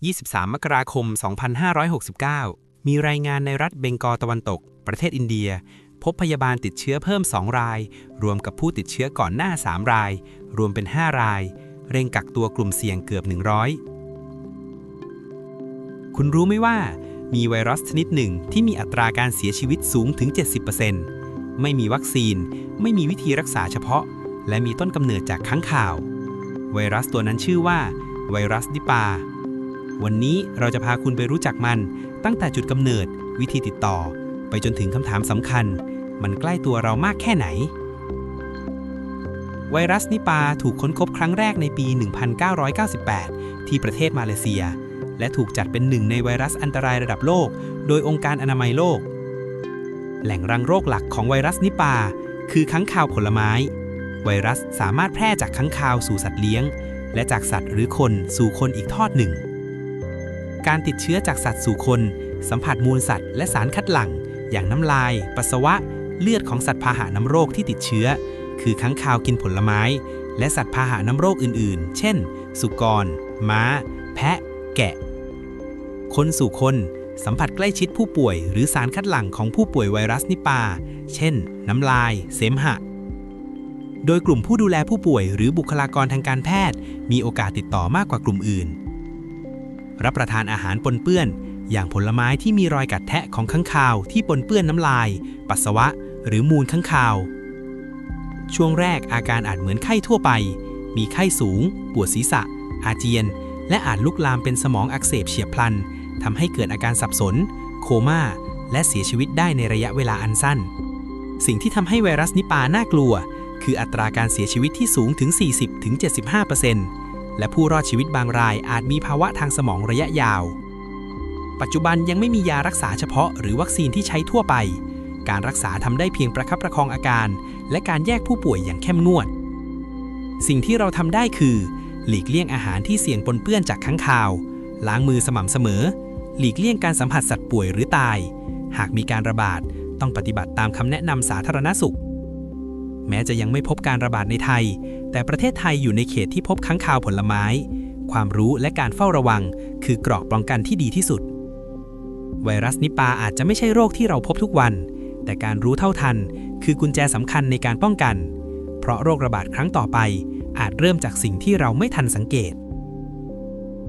23 มกราคม 2569 มีรายงานในรัฐเบงกอลตะวันตก ประเทศอินเดีย พบพยาบาลติดเชื้อเพิ่ม 2 ราย รวมกับผู้ติดเชื้อก่อนหน้า 3 ราย รวมเป็น 5 ราย เร่งกักตัวกลุ่มเสี่ยงเกือบ 100 คุณรู้ไหมว่า มีไวรัสชนิดหนึ่งที่มีอัตราการเสียชีวิตสูงถึง 70%ไม่มีวัคซีน ไม่มีวิธีรักษาเฉพาะ และมีต้นกำเนิดจากค้างข่าว ไวรัสตัวนั้นชื่อว่า ไวรัสนิปา วันนี้เราจะพาคุณไปรู้จักมัน ตั้งแต่จุดกำเนิด วิธีติดต่อ ไปจนถึงคำถามสำคัญ มันใกล้ตัวเรามากแค่ไหน ไวรัสนิปาถูกค้นพบครั้งแรกในปี 1998 ที่ประเทศมาเลเซีย และถูกจัดเป็นหนึ่งในไวรัสอันตรายระดับโลก โดยองค์การอนามัยโลก แหล่งรังโรคหลักของไวรัสนิปา คือค้างคาวผลไม้ ไวรัสสามารถแพร่จากค้างคาวสู่สัตว์เลี้ยง และจากสัตว์หรือคนสู่คนอีกทอดหนึ่ง การติดเชื้อจากสัตว์สู่คน สัมผัสมูลสัตว์และสารคัดหลั่ง อย่างน้ำลาย ปัสสาวะ เลือดของสัตว์พาหะน้ำโรคที่ติดเชื้อ คือค้างคาวกินผลไม้ และสัตว์พาหะน้ำโรคอื่นๆ เช่น สุกร ม้า แพะ แกะ คนสู่คน สัมผัสใกล้ชิดผู้ป่วย หรือสารคัดหลั่งของผู้ป่วยไวรัสนิปา เช่น น้ำลาย เสมหะโดยกลุ่มผู้ดูแลผู้ป่วยหรือบุคลากรทางการแพทย์ มีโอกาสติดต่อมากกว่ากลุ่มอื่น รับประทานอาหารปนเปื้อน อย่างผลไม้ที่มีรอยกัดแทะของข้างคาวที่ปนเปื้อนน้ำลาย ปัสสาวะ หรือมูลข้างคาว ช่วงแรกอาการอาจเหมือนไข้ทั่วไป มีไข้สูง ปวดศีรษะ อาเจียน และอาจลุกลามเป็นสมองอักเสบเฉียบพลันทำให้เกิดอาการสับสน โคม่า และเสียชีวิตได้ในระยะเวลาอันสั้น สิ่งที่ทำให้ไวรัสนิปาน่ากลัว คืออัตราการเสียชีวิตที่สูงถึง 40-75% และผู้รอดชีวิตบางรายอาจมีภาวะทางสมองระยะยาว ปัจจุบันยังไม่มียารักษาเฉพาะหรือวัคซีนที่ใช้ทั่วไป การรักษาทำได้เพียงประคับประคองอาการ และการแยกผู้ป่วยอย่างเข้มงวด สิ่งที่เราทำได้คือ หลีกเลี่ยงอาหารที่เสี่ยงปนเปื้อนจากค้างคาว ล้างมือสม่ำเสมอ หลีกเลี่ยงการสัมผัสสัตว์ป่วยหรือตาย หากมีการระบาดต้องปฏิบัติตามคำแนะนำสาธารณสุข แม้จะยังไม่พบการระบาดในไทย แต่ประเทศไทยอยู่ในเขตที่พบค้างคาวผลไม้ ความรู้และการเฝ้าระวัง คือเกราะป้องกันที่ดีที่สุด ไวรัสนิปาอาจจะไม่ใช่โรคที่เราพบทุกวัน แต่การรู้เท่าทัน คือกุญแจสำคัญในการป้องกัน เพราะโรคระบาดครั้งต่อไป อาจเริ่มจากสิ่งที่เราไม่ทันสังเกต